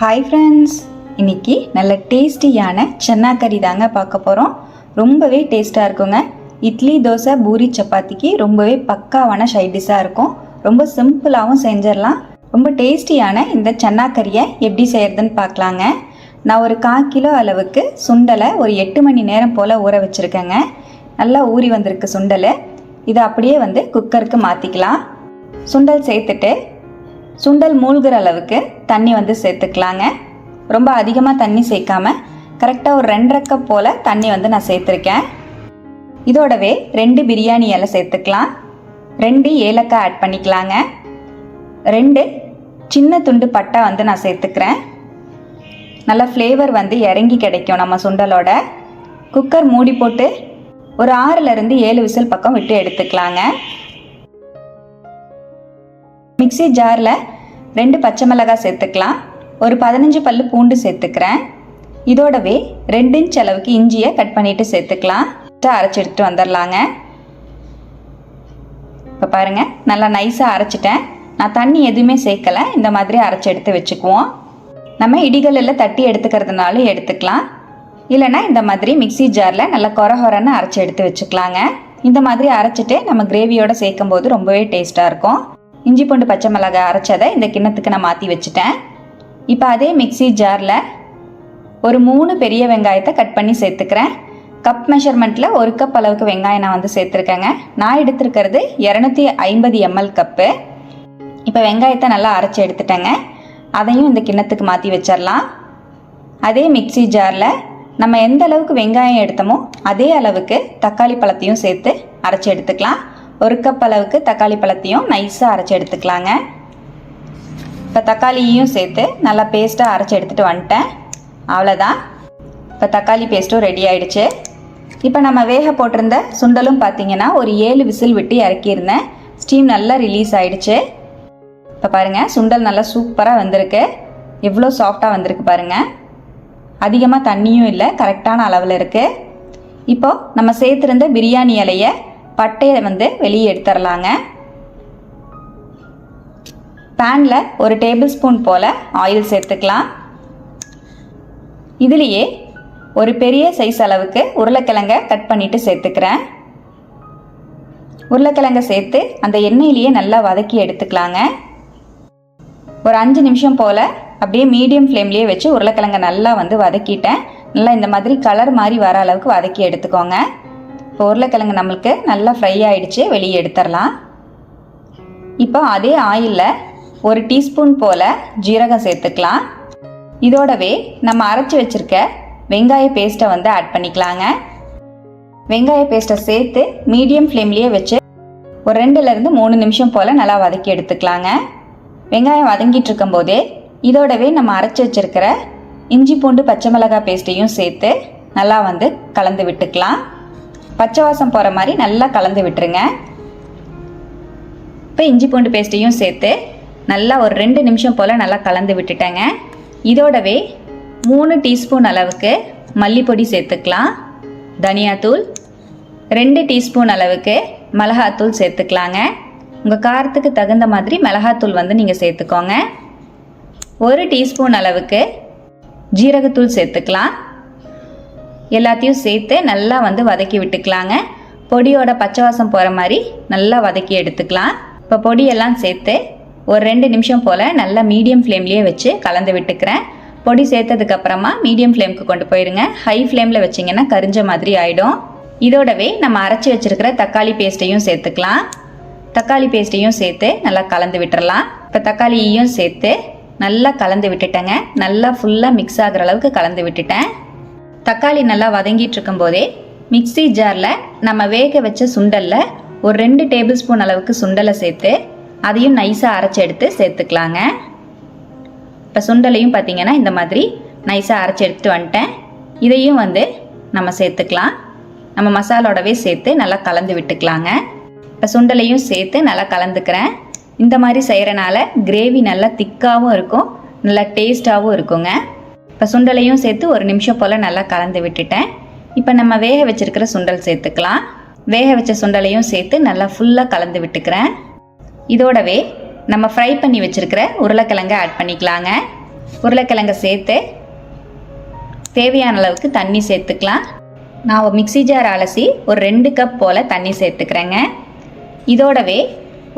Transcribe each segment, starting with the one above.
Hi friends இன்னைக்கு நல்ல டேஸ்டியான சென்னா கறி தாங்க பார்க்க போகிறோம் ரொம்பவே டேஸ்ட்டாக இருக்குங்க. இட்லி தோசை பூரி சப்பாத்திக்கு ரொம்பவே பக்காவான சைட் டிஷ்ஷாக இருக்கும். ரொம்ப சிம்பிளாகவும் செஞ்சிடலாம். ரொம்ப டேஸ்டியான இந்த சென்னா கறியை எப்படி செய்யறதுன்னு பார்க்கலாங்க. நான் ஒரு கால் கிலோ அளவுக்கு சுண்டலை ஒரு எட்டு மணி நேரம் போல் ஊற வச்சுருக்கேங்க. நல்லா ஊறி வந்திருக்கு சுண்டல். இதை அப்படியே வந்து குக்கருக்கு மாற்றிக்கலாம் சுண்டல் சேர்த்துட்டு சுண்டல் மூழ்கிற அளவுக்கு தண்ணி வந்து சேர்த்துக்கலாங்க. ரொம்ப அதிகமாக தண்ணி சேர்க்காம கரெக்டாக ஒரு ரெண்டரை கப் போல் தண்ணி வந்து நான் சேர்த்துருக்கேன். இதோடவே ரெண்டு பிரியாணி இலை சேர்த்துக்கலாம். ரெண்டு ஏலக்காய் ஆட் பண்ணிக்கலாங்க. ரெண்டு சின்ன துண்டு பட்டை வந்து நான் சேர்த்துக்கிறேன். நல்ல ஃப்ளேவர் வந்து இறங்கி கிடைக்கும் நம்ம சுண்டலோட. குக்கர் மூடி போட்டு ஒரு ஆறுலேருந்து ஏழு விசில் பக்கம் விட்டு எடுத்துக்கலாங்க. மிக்ஸி ஜாரில் ரெண்டு பச்சை மிளகாய் சேர்த்துக்கலாம். ஒரு பதினஞ்சு பல்லு பூண்டு சேர்த்துக்கிறேன். இதோடவே ரெண்டு இன்ச் அளவுக்கு இஞ்சியை கட் பண்ணிவிட்டு சேர்த்துக்கலாம். அரைச்சி எடுத்துகிட்டு வந்துடலாங்க. இப்போ பாருங்கள் நல்லா நைஸாக அரைச்சிட்டேன். நான் தண்ணி எதுவுமே சேர்க்கலை. இந்த மாதிரி அரைச்சி எடுத்து வச்சுக்குவோம். நம்ம இடிகளில் தட்டி எடுத்துக்கிறதுனாலும் எடுத்துக்கலாம். இல்லைன்னா இந்த மாதிரி மிக்ஸி ஜாரில் நல்லா கொர கொரன்னு அரைச்சி எடுத்து வச்சுக்கலாங்க. இந்த மாதிரி அரைச்சிட்டு நம்ம கிரேவியோட சேர்க்கும் போது ரொம்பவே டேஸ்ட்டாக இருக்கும். இஞ்சி பூண்டு பச்சை மிளகாய் அரைச்சதை இந்த கிண்ணத்துக்கு நான் மாற்றி வச்சுட்டேன். இப்போ அதே மிக்ஸி ஜாரில் ஒரு மூணு பெரிய வெங்காயத்தை கட் பண்ணி சேர்த்துக்கிறேன். கப் மெஷர்மெண்ட்டில் ஒரு கப் அளவுக்கு வெங்காயம் நான் வந்து சேர்த்துருக்கேங்க. நான் எடுத்திருக்கிறது இரநூத்தி ஐம்பது எம்எல் கப்பு. இப்போ வெங்காயத்தை நல்லா அரைச்சி எடுத்துட்டேங்க. அதையும் இந்த கிண்ணத்துக்கு மாற்றி வச்சிடலாம் அதே மிக்ஸி ஜாரில் நம்ம எந்த அளவுக்கு வெங்காயம் எடுத்தோமோ அதே அளவுக்கு தக்காளி பழத்தையும் சேர்த்து அரைச்சி எடுத்துக்கலாம். ஒரு கப் அளவுக்கு தக்காளி பழத்தையும் நைஸாக அரைச்சி எடுத்துக்கலாங்க. இப்போ தக்காளியையும் சேர்த்து நல்லா பேஸ்ட்டாக அரைச்சி எடுத்துகிட்டு வந்துட்டேன். அவ்வளோதான் இப்போ தக்காளி பேஸ்ட்டும் ரெடி ஆயிடுச்சு. இப்போ நம்ம வேக போட்டிருந்த சுண்டலும் பார்த்தீங்கன்னா ஒரு ஏழு விசில் விட்டு இறக்கியிருந்தேன். ஸ்டீம் நல்லா ரிலீஸ் ஆயிடுச்சு. இப்போ பாருங்கள் சுண்டல் நல்லா சூப்பராக வந்திருக்கு. எவ்வளோ சாஃப்டாக வந்திருக்கு பாருங்கள் அதிகமாக தண்ணியும் இல்லை கரெக்டான அளவில் இருக்குது இப்போது நம்ம சேர்த்துருந்த பிரியாணி இலையை பட்டையை வந்து வெளியே எடுத்துடலாங்க. பேனில் ஒரு டேபிள் ஸ்பூன் போல் ஆயில் சேர்த்துக்கலாம். இதுலேயே ஒரு பெரிய சைஸ் அளவுக்கு உருளைக்கிழங்க கட் பண்ணிவிட்டு சேர்த்துக்கிறேன். உருளைக்கிழங்க சேர்த்து அந்த எண்ணெயிலேயே நல்லா வதக்கி எடுத்துக்கலாங்க. ஒரு அஞ்சு நிமிஷம் போல் அப்படியே மீடியம் ஃப்ளேம்லேயே வச்சு உருளைக்கிழங்க நல்லா வந்து வதக்கிட்டேன். நல்லா இந்த மாதிரி கலர் மாதிரி வர அளவுக்கு வதக்கி எடுத்துக்கோங்க. இப்போ உருளைக்கிழங்கு நம்மளுக்கு நல்லா ஃப்ரை ஆகிடுச்சு வெளியே எடுத்துடலாம். இப்போ அதே ஆயிலில் ஒரு டீஸ்பூன் போல் ஜீரகம் சேர்த்துக்கலாம். இதோடவே நம்ம அரைச்சி வச்சுருக்க வெங்காய பேஸ்ட்டை வந்து ஆட் பண்ணிக்கலாங்க. வெங்காய பேஸ்ட்டை சேர்த்து மீடியம் ஃப்ளேம்லேயே வச்சு ஒரு ரெண்டுலேருந்து மூணு நிமிஷம் போல் நல்லா வதக்கி எடுத்துக்கலாங்க. வெங்காயம் வதங்கிட்டு இருக்கும்போதே இதோடவே நம்ம அரைச்சி வச்சுருக்கிற இஞ்சி பூண்டு பச்சை மிளகாய் பேஸ்ட்டையும் சேர்த்து நல்லா வந்து கலந்து விட்டுக்கலாம். பச்சை வாசம் போகிற மாதிரி நல்லா கலந்து விட்டுருங்க. இப்போ இஞ்சி பூண்டு பேஸ்ட்டையும் சேர்த்து நல்லா ஒரு ரெண்டு நிமிஷம் போல் நல்லா கலந்து விட்டுட்டேங்க. இதோடவே மூணு டீஸ்பூன் அளவுக்கு மல்லிப்பொடி சேர்த்துக்கலாம். தனியாத்தூள் ரெண்டு டீஸ்பூன் அளவுக்கு மிளகாத்தூள் சேர்த்துக்கலாங்க. உங்கள் காரத்துக்கு தகுந்த மாதிரி மிளகாத்தூள் வந்து நீங்கள் சேர்த்துக்கோங்க. ஒரு டீஸ்பூன் அளவுக்கு ஜீரகத்தூள் சேர்த்துக்கலாம். எல்லாத்தையும் சேர்த்து நல்லா வந்து வதக்கி விட்டுக்கலாங்க. பொடியோட பச்சை வாசம் போகிற மாதிரி நல்லா வதக்கி எடுத்துக்கலாம். இப்போ பொடியெல்லாம் சேர்த்து ஒரு ரெண்டு நிமிஷம் போல் நல்லா மீடியம் ஃப்ளேம்லேயே வச்சு கலந்து விட்டுக்கிறேன். பொடி சேர்த்ததுக்கப்புறமா மீடியம் ஃப்ளேமுக்கு கொண்டு போயிருங்க. ஹை ஃப்ளேமில் வச்சிங்கன்னா கரிஞ்ச மாதிரி ஆகிடும் இதோடவே நம்ம அரைச்சி வச்சுருக்கிற தக்காளி பேஸ்ட்டையும் சேர்த்துக்கலாம். தக்காளி பேஸ்ட்டையும் சேர்த்து நல்லா கலந்து விட்டுறலாம். இப்போ தக்காளியையும் சேர்த்து நல்லா கலந்து விட்டுட்டேங்க. நல்லா ஃபுல்லாக மிக்ஸ் ஆகிற அளவுக்கு கலந்து விட்டுட்டேன். தக்காளி நல்லா வதங்கிட்டு இருக்கும்போதே மிக்ஸி ஜாரில் நம்ம வேக வச்ச சுண்டலில் ஒரு ரெண்டு டேபிள் ஸ்பூன் அளவுக்கு சுண்டலை சேர்த்து அதையும் நைஸாக அரைச்சி எடுத்து சேர்த்துக்கலாங்க. இப்போ சுண்டலையும் பார்த்தீங்கன்னா இந்த மாதிரி நைஸாக அரைச்சி எடுத்துட்டு வந்துட்டேன். இதையும் வந்து நம்ம சேர்த்துக்கலாம். நம்ம மசாலோடவே சேர்த்து நல்லா கலந்து விட்டுக்கலாங்க. இப்போ சுண்டலையும் சேர்த்து நல்லா கலந்துக்கிறேன். இந்த மாதிரி செய்கிறனால கிரேவி நல்லா திக்காகவும் இருக்கும் நல்லா டேஸ்ட்டாகவும் இருக்குங்க. இப்போ சுண்டலையும் சேர்த்து ஒரு நிமிஷம் போல் நல்லா கலந்து விட்டுட்டேன். இப்போ நம்ம வேக வச்சிருக்கிற சுண்டல் சேர்த்துக்கலாம். வேக வச்ச சுண்டலையும் சேர்த்து நல்லா ஃபுல்லாக கலந்து விட்டுக்கிறேன். இதோடவே நம்ம ஃப்ரை பண்ணி வச்சுருக்கிற உருளைக்கிழங்க ஆட் பண்ணிக்கலாங்க. உருளைக்கிழங்க சேர்த்து தேவையான அளவுக்கு தண்ணி சேர்த்துக்கலாம். நான் ஒரு மிக்ஸி ஜார் அலசி ஒரு ரெண்டு கப் போல் தண்ணி சேர்த்துக்கிறேங்க. இதோடவே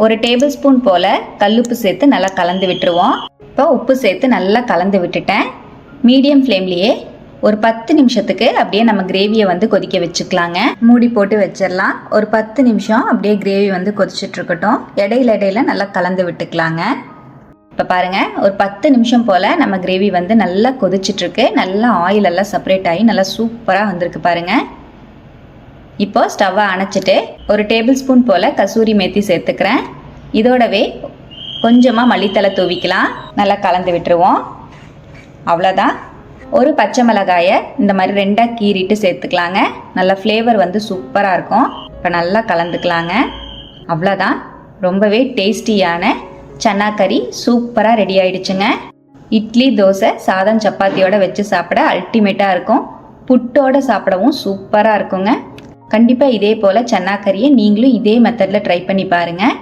ஒரு டேபிள் ஸ்பூன் போல் கல்லுப்பு சேர்த்து நல்லா கலந்து விட்டுருவோம். இப்போ உப்பு சேர்த்து நல்லா கலந்து விட்டுட்டேன். மீடியம் ஃப்ளேம்லேயே ஒரு பத்து நிமிஷத்துக்கு அப்படியே நம்ம கிரேவியை வந்து கொதிக்க வச்சுக்கலாங்க. மூடி போட்டு வச்சிடலாம். ஒரு பத்து நிமிஷம் அப்படியே கிரேவி வந்து கொதிச்சுட்டு இருக்கட்டும். இடையில இடையில நல்லா கலந்து விட்டுக்கலாங்க. இப்போ பாருங்க ஒரு பத்து நிமிஷம் போல் நம்ம கிரேவி வந்து நல்லா கொதிச்சிட்ருக்கு நல்லா ஆயில் எல்லாம் செப்பரேட் ஆகி நல்லா சூப்பராக வந்திருக்கு பாருங்கள் இப்போ ஸ்டவ்வை அணைச்சிட்டு ஒரு டேபிள் ஸ்பூன் போல் கசூரி மேத்தி சேர்த்துக்கிறேன். இதோடவே கொஞ்சமாக மல்லித்தலை தூவிக்கலாம். நல்லா கலந்து விட்டுருவோம். அவ்வளோதான் ஒரு பச்சை மிளகாயை இந்த மாதிரி ரெண்டாக கீறிட்டு சேர்த்துக்கலாங்க. நல்ல ஃப்ளேவர் வந்து சூப்பராக இருக்கும். இப்போ நல்லா கலந்துக்கலாங்க. அவ்வளோதான் ரொம்பவே டேஸ்டியான சன்னா கறி சூப்பராக ரெடி ஆயிடுச்சுங்க. இட்லி தோசை சாதம் சப்பாத்தியோட வச்சு சாப்பிட அல்டிமேட்டாக இருக்கும். புட்டோட சாப்பிடவும் சூப்பராக இருக்குங்க. கண்டிப்பாக இதே போல் சன்னா கறியை நீங்களும் இதே மெத்தடில் ட்ரை பண்ணி பாருங்கள்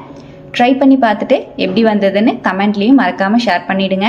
ட்ரை பண்ணி பார்த்துட்டு எப்படி வந்ததுன்னு கமெண்ட்லேயும் மறக்காமல் ஷேர் பண்ணிவிடுங்க